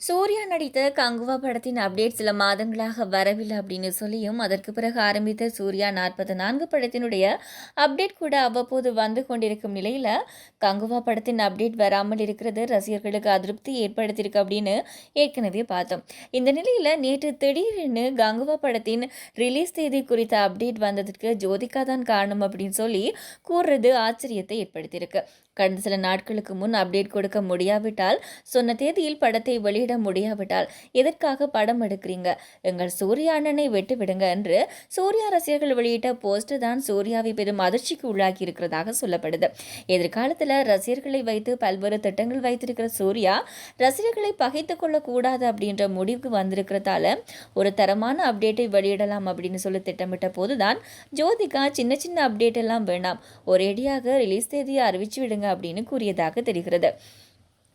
சூர்யா நடித்த கங்குவா படத்தின் அப்டேட் சில மாதங்களாக வரவில்லை அப்படின்னு சொல்லியும் அதற்கு பிறகு ஆரம்பித்த சூர்யா நாற்பத்தி நான்கு படத்தினுடைய அப்டேட் கூட அவ்வப்போது வந்து கொண்டிருக்கும் நிலையில் கங்குவா படத்தின் அப்டேட் வராமல் இருக்கிறது ரசிகர்களுக்கு அதிருப்தி ஏற்படுத்தியிருக்கு அப்படின்னு ஏற்கனவே பார்த்தோம். இந்த நிலையில் நேற்று திடீரென்னு கங்குவா படத்தின் ரிலீஸ் தேதி குறித்த அப்டேட் வந்ததற்கு ஜோதிகா தான் காரணம் அப்படின்னு சொல்லி கூறுறது ஆச்சரியத்தை ஏற்படுத்தியிருக்கு. கடந்த சில நாட்களுக்கு முன் அப்டேட் கொடுக்க முடியாவிட்டால் சொன்ன தேதியில் படத்தை வெளியிட முடியாவிட்டால் எதற்காக படம் எடுக்கிறீங்க? எங்கள் சூர்யா அண்ணனை விட்டு விடுங்க என்று சூர்யா ரசிகர்கள் வெளியிட்ட போஸ்ட் தான் சூர்யாவை பெரும் அதிர்ச்சிக்கு உள்ளாகி இருக்கிறதாக சொல்லப்படுது. எதிர்காலத்தில் ரசிகர்களை வைத்து பல்வேறு திட்டங்கள் வைத்திருக்கிற சூர்யா ரசிகர்களை பகைத்துக் கொள்ளக்கூடாது அப்படின்ற முடிவுக்கு வந்திருக்கிறதால ஒரு தரமான அப்டேட்டை வெளியிடலாம் அப்படின்னு சொல்லி திட்டமிட்ட போதுதான் ஜோதிகா சின்ன சின்ன அப்டேட் எல்லாம் வேண்டாம் ஒரேடியாக ரிலீஸ் தேதியை அறிவிச்சு விடுங்க அப்படின்னு கூறியதாக தெரிகிறது.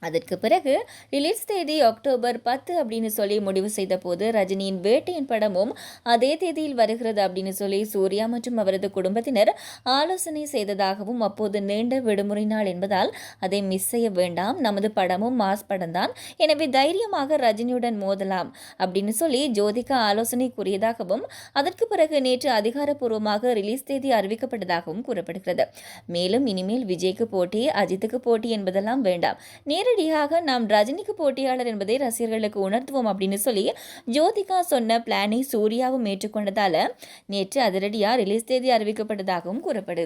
அதற்கு பிறகு ரிலீஸ் தேதி அக்டோபர் பத்து அப்படின்னு சொல்லி முடிவு செய்த போது ரஜினியின் வேட்டையின் படமும் அதே தேதியில் வருகிறது அப்படின்னு சொல்லி சூர்யா மற்றும் அவரது குடும்பத்தினர் ஆலோசனை செய்ததாகவும் அப்போது நீண்ட விடுமுறை நாள் என்பதால் அதை மிஸ் செய்ய வேண்டாம். நமது படமும் மாஸ் படம் தான் எனவே தைரியமாக ரஜினியுடன் மோதலாம் அப்படின்னு சொல்லி ஜோதிகா ஆலோசனை கூறியதாகவும் அதற்கு பிறகு நேற்று அதிகாரப்பூர்வமாக ரிலீஸ் தேதி அறிவிக்கப்பட்டதாகவும் கூறப்படுகிறது. மேலும் இனிமேல் விஜய்க்கு போட்டி அஜித்துக்கு போட்டி என்பதெல்லாம் வேண்டாம். நேரடி நேரடியாக நாம் ரஜினிக்கு போட்டியாளர் என்பதை ரசிகர்களுக்கு உணர்த்துவோம் அப்படின்னு சொல்லி ஜோதிகா சொன்ன பிளானை சூர்யாவும் ஏற்றுக்கொண்டதால நேற்று அதிரடியாக ரிலீஸ் தேதி அறிவிக்கப்பட்டதாகவும் கூறப்படுது.